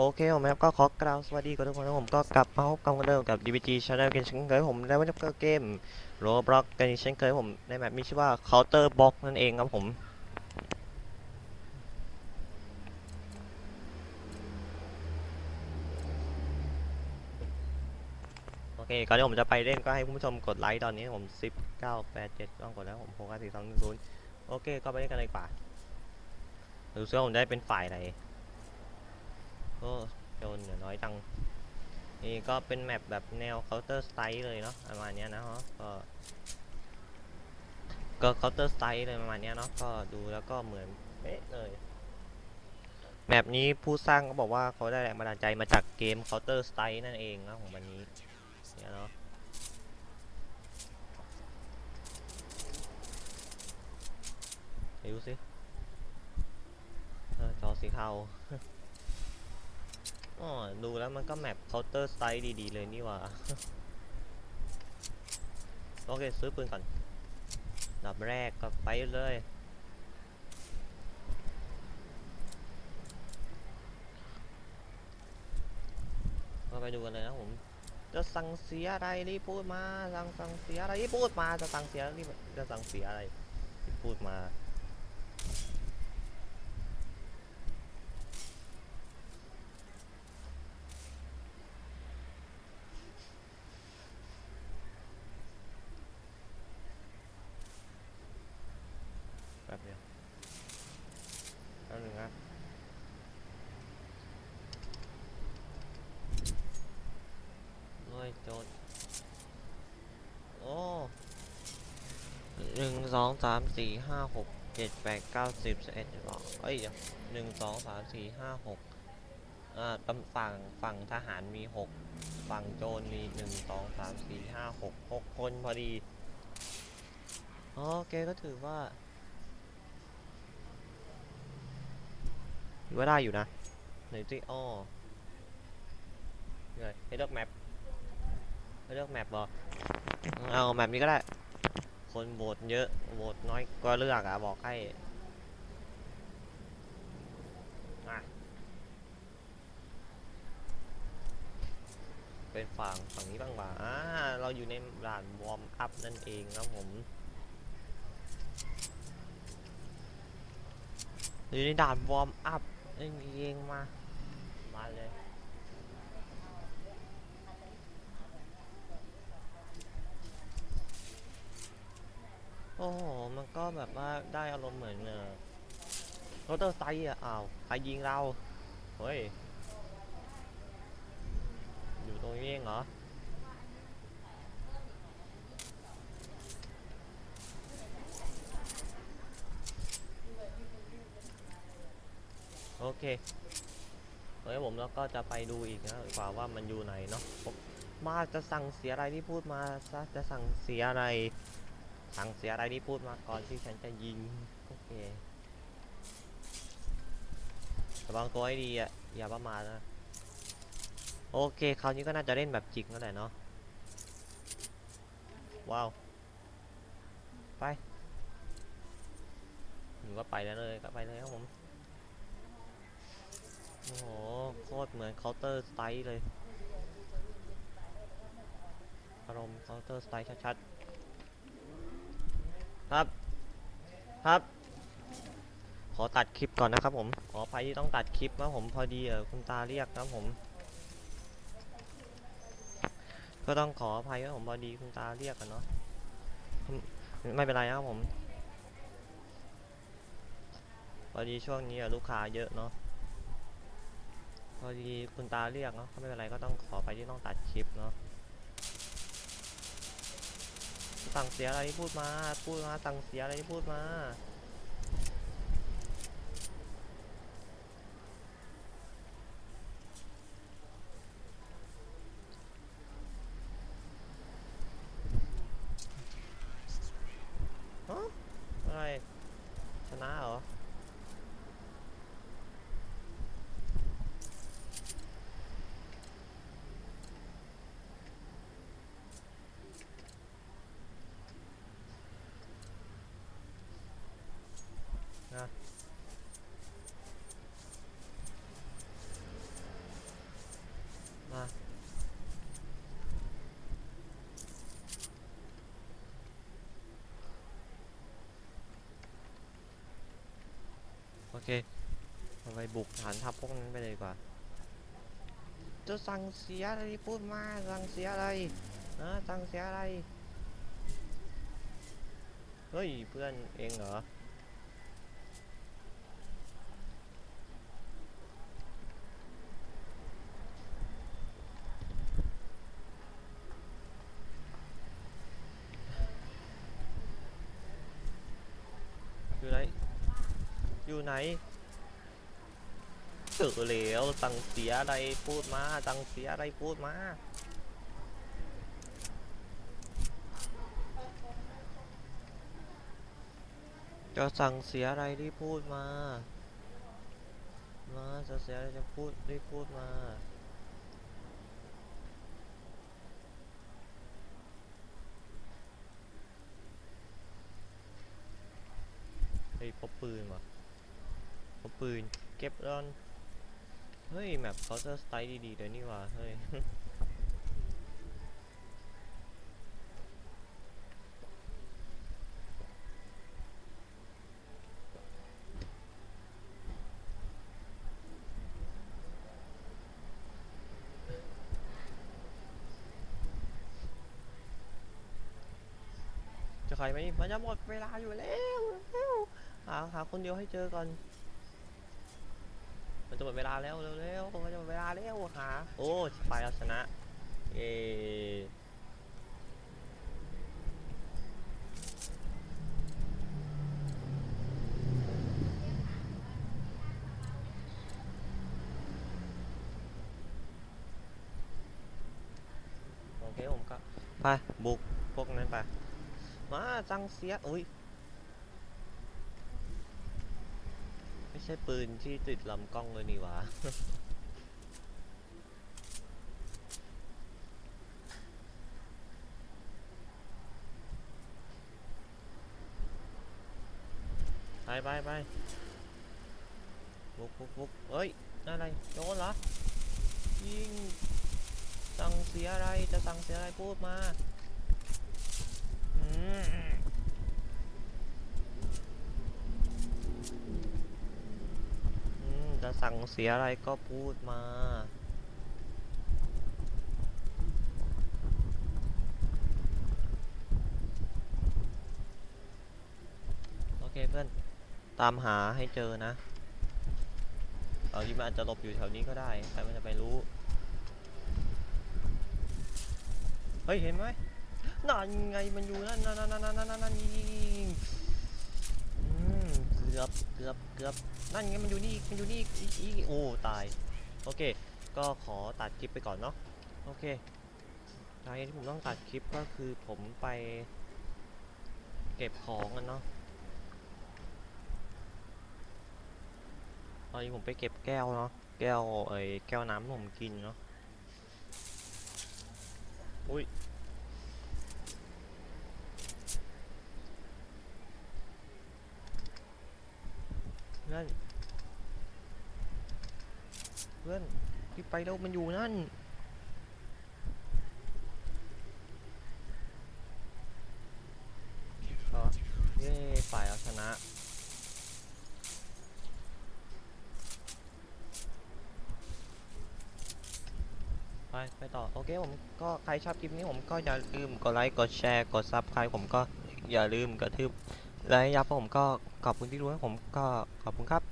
โอเคผมครับก็ขอกล่าวสวัสดีกับทุกคนนะผมก็กลับมาพบกันเหมือนเดิมกับ DBG Channel กันเช่นเคยผมได้มาจากเกม Roblox กันเช่นเคยผมในแมปมีชื่อว่า Counter Box นั่นเองครับผมโอเคก่อนที่ผมจะไปเล่นก็ให้คุณผู้ชมกดไลค์ตอนนี้ผม 10 9 8 7ต้องกดแล้วผม6 5 4 3 1 0โอเคก็ไปเล่นกันเลยกว่าดูซิว่าผมได้เป็นฝ่ายไหน โอ้โดนเหลือน้อยจัง นี่ก็เป็นแมปแบบแนว Counter Strike เลยเนาะประมาณนี้นะฮะก็ก็ Counter Strike เลยประมาณนี้เนาะก็ดูแล้วก็เหมือนเป๊ะเลยแมปนี้ผู้สร้างก็บอกว่าเขาได้แรงบันดาลใจมาจากเกม Counter Strike นั่นเองนะของวันนี้เนี่ยเนาะดูสิจอสีเทา อ๋อ ดูแล้วมันก็แมป Counter Strike ดีๆ เลยนี่หว่า โอเค ซื้อปืนก่อนดับแรกก็ไปเลย ก็ไปดูกันเลยนะผม จะสั่งเสียอะไรรีบพูดมา สั่งสั่งเสียอะไรรีบพูดมา จะสั่งเสียรีบจะสั่งเสียอะไรรีบพูดมา แป๊บเดียวแป๊บนึงนะโอ้ยโจทย์โอ้หนึ่ง สองสามสี่ห้าหกเจ็ดแปดเก้าสิบสิบเอ็ดสิบสองเอ้ยหนึ่งสองสามสี่ห้าหกอ่าตำฝั่งฝั่งทหารมีหกฝั่งโจรมีหนึ่งสองสามสี่ห้าหกหกคนพอดีโอเคก็ถือว่าถือว่าได้อยู่นะหนสิอ้อเหนื่อยให้เลือกแมปให้เลือกแมปบอเอาแมปนี้ก็ได้ คนโหวตเยอะโหวตน้อยก็เลือกอะบอกให้เป็นฝั่งฝั่งนี้บ้างบ่าอ่าเราอยู่ในด่านวอร์มอัพนั่นเองครับผมอยู่ในด่านวอร์มอัพเองมา มาเลย โอ้โห มันก็แบบว่าได้อารมณ์เหมือนเออรถเตอร์ไซค์อะอ้าวใครยิงเรา เฮ้ย อยู่ตรงนี้เองเหรอ โอเคเฮ้ยผมแล้วก็จะไปดูอีกนะดีกว่าว่ามันอยู่ไหนเนาะผมมาจะสั่งเสียอะไรที่พูดมาซะจะสั่งเสียอะไร สั่งเสียอะไรที่พูดมาก่อนที่ฉันจะยิงโอเคระวังตัวให้ดีอะอย่าประมาทนะโอเคคราวนี้ก็น่าจะเล่นแบบจริงแล้วแหละเนาะว้าวไปหรือว่าไปแล้วเลยก็ไปเลยครับผมโอ้โหโคตรเหมือน Counter Strike เลยอารมณ์ Counter Strike ชัดๆ ครับ ครับ ขอตัดคลิปก่อนนะครับผม ขออภัยที่ต้องตัดคลิปนะผมพอดีเออคุณตาเรียกนะผม ก็ต้องขออภัยนะผมพอดีคุณตาเรียกกันเนาะ ไม่เป็นไรนะครับผม พอดีช่วงนี้ลูกค้าเยอะเนาะ พอดีคุณตาเรียกเนาะก็ไม่เป็นไรก็ต้องขอไปที่ต้องตัดคลิปเนาะ สั่งเสียอะไรที่พูดมา พูดมาสั่งเสียอะไรที่พูดมาฮะอะไรชนะเหรอ เคเราไปบุกฐานทัพพวกนั้นไปเลยดีกว่า จะสั่งเสียอะไรพูดมาสั่งเสียอะไรนะสั่งเสียอะไร เฮ้ย เพื่อนเองเหรอ อยู่ไหน อยู่ ไหนเจอแล้วสังเสียอะไรพูดมาสังเสียอะไรพูดมาจะสั่งเสียอะไรรีบพูดมา มาจะเสียอะไรจะพูดรีบพูดมาเฮ้ยพบปืนว่ะ พบปืน เก็บรอน เฮ้ย แมปเขาจะสไตล์ดีๆเลยนี่ว่า เฮ้ย จะใครไหมมันจะหมดเวลาอยู่แล้ว เร็วหาหาคนเดียวให้เจอก่อน มันจะหมดเวลาแล้วเร็วๆมันจะหมดเวลาแล้วหาโอ้ไปแล้วชนะเอโอเคผมก็ไปบุกพวกนั้นไปมาจังเสียอุ้ย ไม่ใช่ปืนที่ติดลำกล้องเลยนี่หวะ ไปไปไปบุกบุกบุกเอ้ยนั่นอะไรโจรเหรอ ยิง สั่งเสียอะไร จะสั่งเสียอะไรพูดมา อืมอืมจะ สั่งเสียอะไรก็พูดมา โอเคเพื่อน ตามหาให้เจอนะเอาที่มันอาจจะหลบอยู่แถวนี้ก็ได้ ใครมันจะไปรู้ เฮ้ย เห็นไหมนั่นไงมันอยู่นั่นนั่นนั่นนั่นนั่นนั่น กือบเกือบเกือบนั่นไงมันอยู่นี่มันอยู่นี่อีโอ้ตายโอเค ก็ขอตัดคลิปไปก่อนเนาะโอเคสาเหตุที่ผมต้องตัดคลิปก็คือผมไป เก็บของกันเนาะตอนนี้ผมไปเก็บแก้วเนาะแก้วเอ้แก้วน้ำที่ผมกินเนาะอุ้ย เพื่อนเพื่อนรีบไปแล้วมันอยู่นั่น อ๋อเย้ฝ่ายเอาชนะไปไปต่อ โอเคผมก็ใครชอบคลิปนี้ผมก็อย่าลืมกดไลค์ กดแชร์ กดซับใครผมก็อย่าลืมกระทืบ และยับผมก็ขอบคุณที่ดูให้ผมก็ขอบคุณครับ